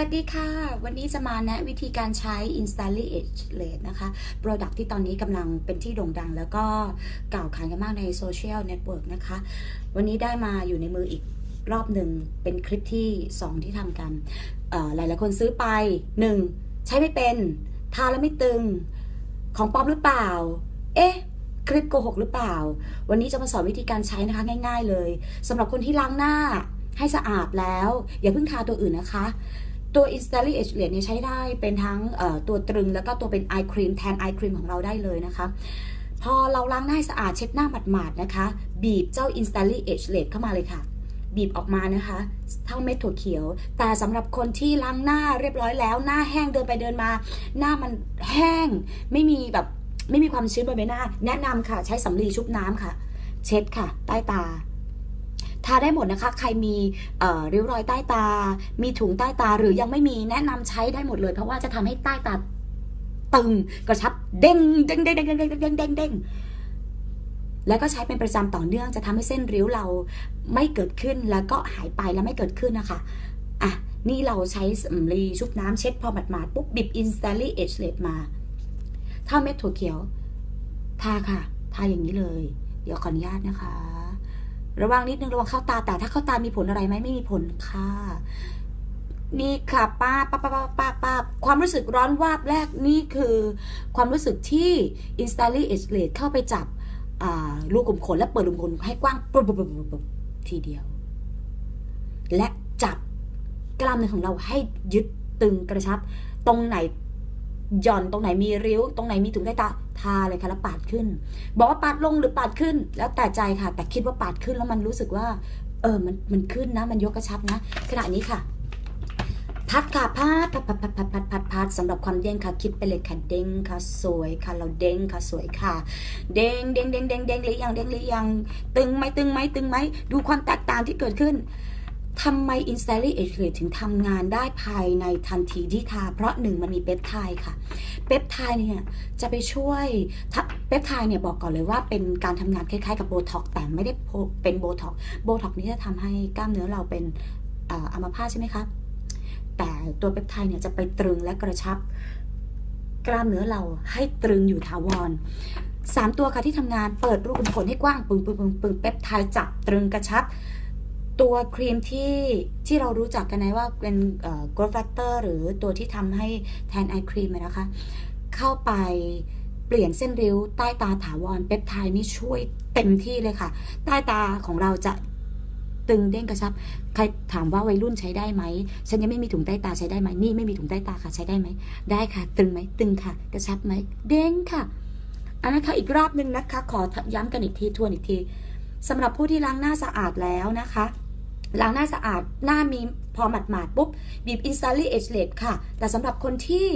วัสดีค่ะ วันนี้จะมาแนะวิธีการใช้ Instantly Age Late นะคะ Product ที่ตอนนี้กำลังเป็นที่โด่งดัง แล้วก็กล่าวขานกันมากในโซเชียลเน็ตเวิร์กนะคะ วันนี้ได้มาอยู่ในมืออีกรอบหนึ่งเป็นคลิปที่ 2 ที่ทำกันเอ่อหลายคนซื้อไป 1. ใช้ไม่เป็น ทาแล้วไม่ตึง ของปลอมหรือเปล่า เอ๊ะคลิปโกหกหรือเปล่า วันนี้จะมาสอนวิธีการใช้นะคะง่าย ๆ เลยสำหรับคนที่ล้างหน้าให้สะอาดแล้ว อย่าเพิ่งทาตัวอื่นนะคะ ตัว Instantly Age Late เนี่ยใช้ได้เป็นทั้งตัวตรึงแล้วก็ตัวเป็น Eye Cream แทน Eye Cream ของเราได้เลยนะคะพอเราล้างหน้าให้สะอาดเช็ดหน้าหมาดๆนะคะ บีบเจ้า Instantly Age Late เข้ามาเลยค่ะ บีบออกมานะคะ เท่าเม็ดถั่วเขียว แต่สำหรับคนที่ล้างหน้าเรียบร้อยแล้ว หน้าแห้งเดินไปเดินมา หน้ามันแห้งไม่มีแบบไม่มีความชื้นบนใบหน้า แนะนำค่ะ ใช้สำลีชุบน้ำค่ะ เช็ดค่ะ ใต้ตา ทาได้หมดนะคะ ใครมีริ้วรอยใต้ตา มีถุงใต้ตาหรือยังไม่มีแนะนำใช้ได้หมดเลย เพราะว่าจะทำให้ใต้ตาตึงกระชับเด้งเด้งเด้งเด้งเด้งเด้งเด้งเด้งเด้งแล้วก็ใช้เป็นประจำต่อเนื่องจะทำให้เส้นริ้วเราไม่เกิดขึ้นแล้วก็หายไปแล้วไม่เกิดขึ้นนะคะอะนี่เราใช้สำลีชุบน้ำเช็ดพอหมาดๆปุ๊บบิบ instantly age late มาเท่าเม็ดถั่วเขียว ทาค่ะ ทาอย่างนี้เลย เดี๋ยวขออนุญาตนะคะ ระวังนิดนึงระวังเข้าตาแต่ถ้าเข้าตามีผลอะไรไหมไม่มีผลค่ะนี่ค่ะป้าป้าป้าป้าป้าปาความรู้สึกร้อนวาบแรกนี่คือ ความรู้สึกที่ instantly age late เข้าไปจับอ่ารูขุมขนและเปิดรูขุมขนให้กว้างปุ๊บปุ๊บปุ๊บปุ๊บปุ๊บทีเดียว และจับกล้ามเนื้อของเราให้ยึดตึงกระชับ ตรงไหน หย่อนตรงไหนมีริ้ว ตรงไหนมีถุงใต้ตาทาเลยค่ะแล้วปาดขึ้น บอกว่าปาดลงหรือปาดขึ้น แล้วแต่ใจค่ะ แต่คิดว่าปาดขึ้นแล้วมันรู้สึกว่า เออมันมันขึ้นนะ มันยกกระชับนะ ขณะนี้ค่ะ พัดค่ะพัดพัดพัดพัดพัดพัดพัดพัดสำหรับความเด้งค่ะ คิดไปเลยค่ะเด้งค่ะ สวยค่ะ เราเด้งค่ะสวยค่ะ เด้งเด้งเด้งเด้งเด้งหรือยังเด้งหรือยังตึงไหมตึงไหมตึงไหมดูความแตกต่างที่เกิดขึ้น ทำไม Instantly Age Late ถึงทำงานได้ภายในทันทีที่ทา เพราะหนึ่งมันมีเปปไทด์ค่ะ เปปไทด์เนี่ยจะไปช่วยเปปไทด์เนี่ยบอกก่อนเลยว่าเป็นการทำงานคล้ายๆกับโบท็อกแต่ไม่ได้เป็นโบท็อกโบท็อกนี้จะทำให้กล้ามเนื้อเราเป็นอัมพาตใช่ไหมคะ แต่ตัวเปปไทด์เนี่ยจะไปตรึงและกระชับ กล้ามเนื้อเราให้ตรึงอยู่ถาวรสามตัวค่ะที่ทำงานเปิดรูขุมขนให้กว้างปึงปึงปึงปึงเปปไทด์จับตรึงกระชับ ตัวครีมที่ที่เรารู้จักกันนะว่าเป็นเอ่อ growth factor หรือตัวที่ทำให้แทนไอครีมนะคะ เข้าไปเปลี่ยนเส้นริ้ว ใต้ตาถาวรเปปไทด์นี่ช่วยเต็มที่เลยค่ะ ใต้ตาของเราจะตึงเด้งกระชับ ใครถามว่าวัยรุ่นใช้ได้ไหม ฉันยังไม่มีถุงใต้ตาใช้ได้ไหม นี่ไม่มีถุงใต้ตาค่ะใช้ได้ไหม ได้ค่ะ ตึงไหม ตึงค่ะ กระชับไหม เด้งค่ะ อันนั้นค่ะอีกรอบหนึ่งนะคะ ขอย้ำกันอีกทีทวนอีกทีสำหรับผู้ที่ล้างหน้าสะอาดแล้วนะคะ ล้างหน้าสะอาดหน้ามีพอหมาดๆปุ๊บ บีบ Instantly Age Late ค่ะ แต่สำหรับคนที่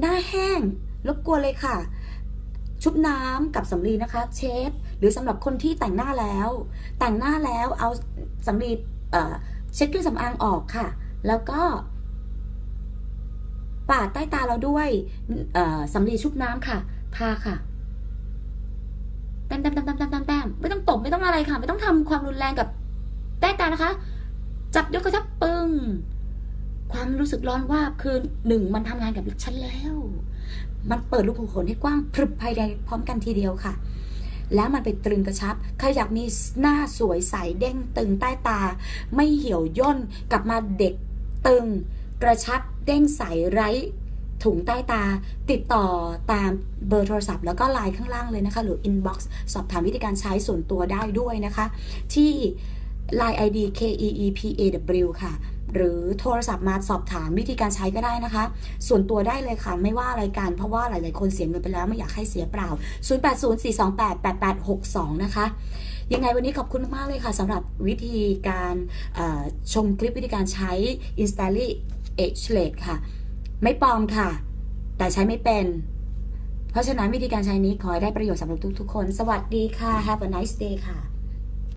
หน้าแห้งรบกวนเลยค่ะ ชุบน้ำกับสำลีนะคะ เช็ดหรือสำหรับคนที่แต่งหน้าแล้ว แต่งหน้าแล้วเอาสำลีเช็ดเครื่องสำอางออกค่ะ แล้วก็ปาดใต้ตาเราด้วยสำลีชุบน้ำค่ะ ทาค่ะแต้มแต้มแต้มแต้มแต้มแต้มแต้มไม่ต้องตบไม่ต้องอะไรค่ะ ไม่ต้องทำความรุนแรงกับ ใต้ตานะคะ จับยกกระชับปึ้งความรู้สึกร้อนว่าบคือหนึ่งมันทำงานกับฉันแล้ว มันเปิดลูกขุมขนให้กว้างพรึบภายในพร้อมกันทีเดียวค่ะ แล้วมันไปตรึงกระชับใครอยากมีหน้าสวยใสเด้งตึงใต้ตา ไม่เหี่ยวย่นกลับมาเด็กตึง กระชับเด้งใสไร้ถุงใต้ตา ติดต่อตามเบอร์โทรศัพท์ แล้วก็ไลน์ข้างล่างเลยนะคะ หรือ inbox สอบถามวิธีการใช้ส่วนตัวได้ด้วยนะคะ ที่ Line ID K E E P A W ค่ะ หรือโทรศัพท์มาสอบถามวิธีการใช้ก็ได้นะคะ ส่วนตัวได้เลยค่ะ ไม่ว่าอะไรกัน เพราะว่าหลาย ๆ คนเสียเงินไปแล้วไม่อยากให้เสียเปล่า 0804288862 นะคะ ยังไงวันนี้ขอบคุณมาก ๆ เลยค่ะสำหรับวิธีการชมคลิปวิธีการใช้ Instantly Age Late ค่ะ ไม่ปลอมค่ะ แต่ใช้ไม่เป็น เพราะฉะนั้นวิธีการใช้นี้ขอให้ได้ประโยชน์สำหรับทุก ๆ คน สวัสดีค่ะ Have a nice day ค่ะ